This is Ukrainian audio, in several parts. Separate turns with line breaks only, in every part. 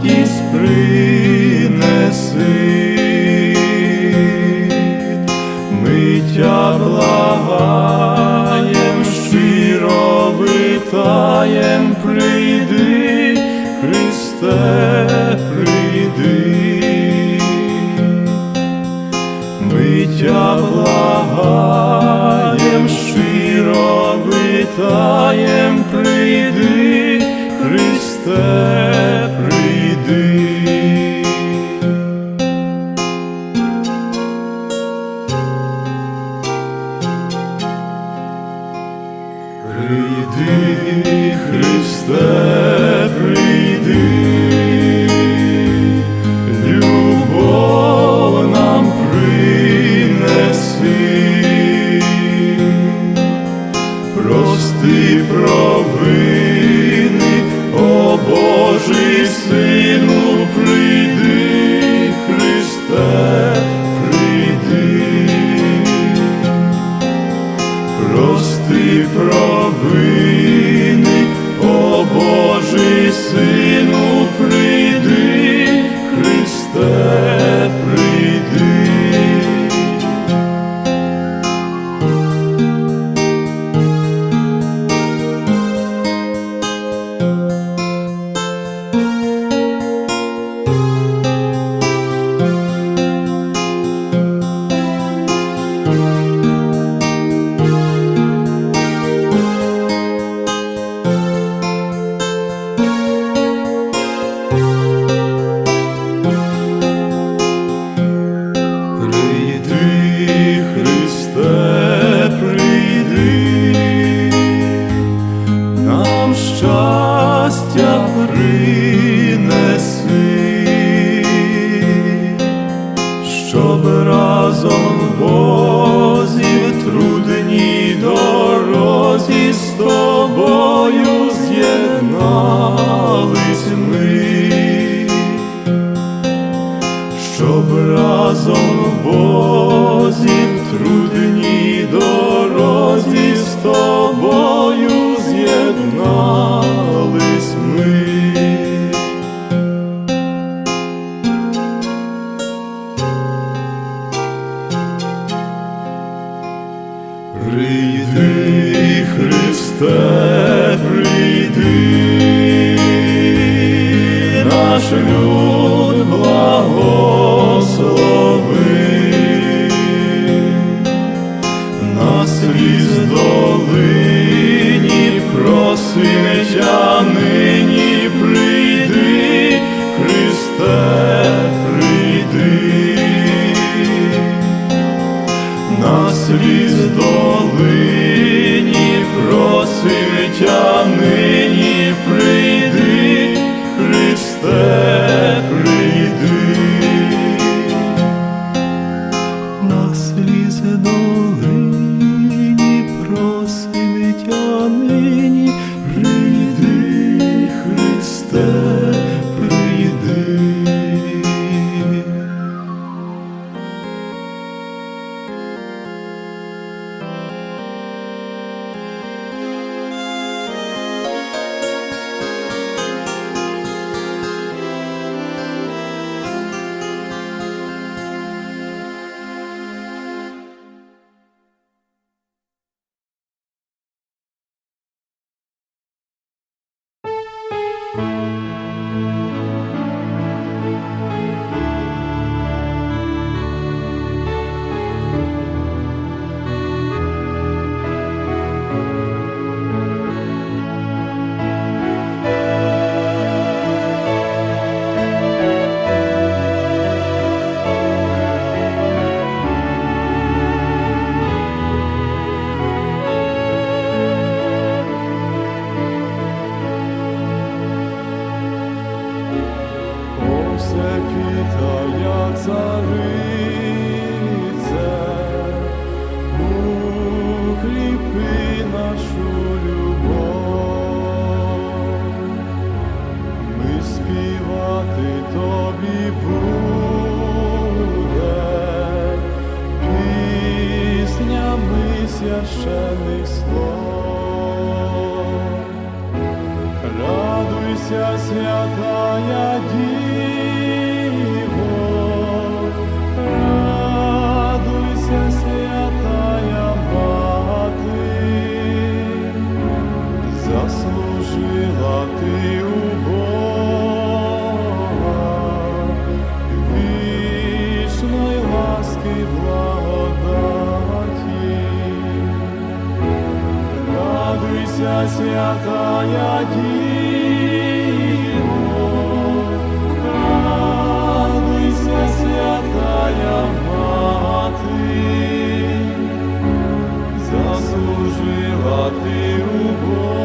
радість принеси, ми тя благаєм, щиро витаєм, прийди, Христе, прийди, ми тя благаєм, щиро витаєм. Христе, прийди, любов нам принеси, прости, прости. сліз долині просвіття. Святая Діво, радуйся, святая мати, заслужила ти
любов.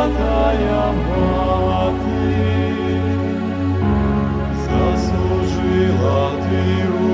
Святая Мати, заслужила ти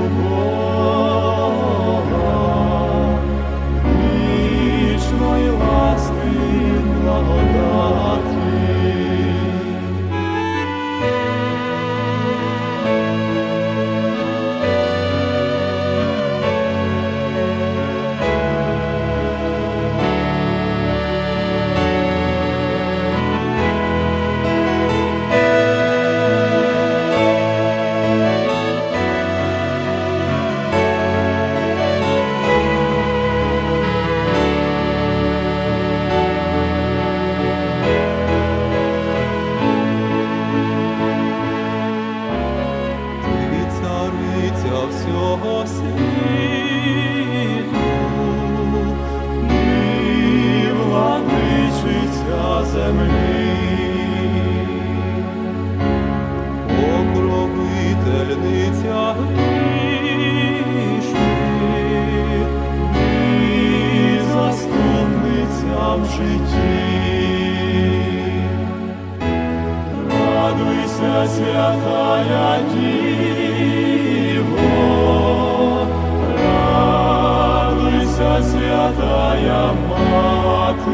святая Мати,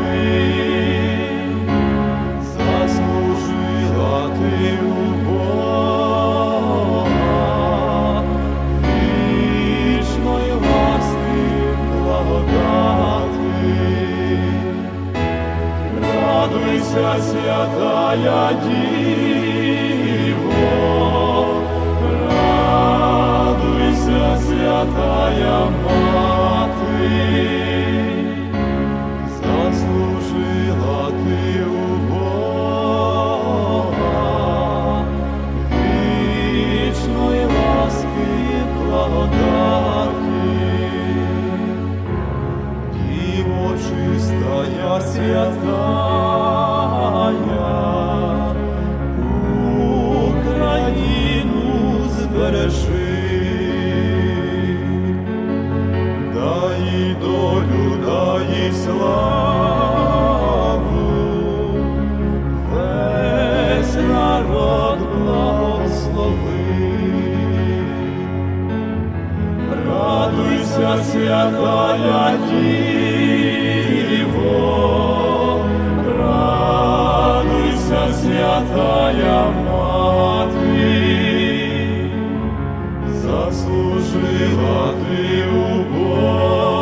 заслужила ти у Бога, вічної ласки благодаті. Радуйся, святая Діво, радуйся, святая Мати, дай долю, дай славу, весь народ благослови. Радуйся, святая Діво, радуйся, святая Мати, заслужила ти у Бога,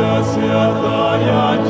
Радуйся, святая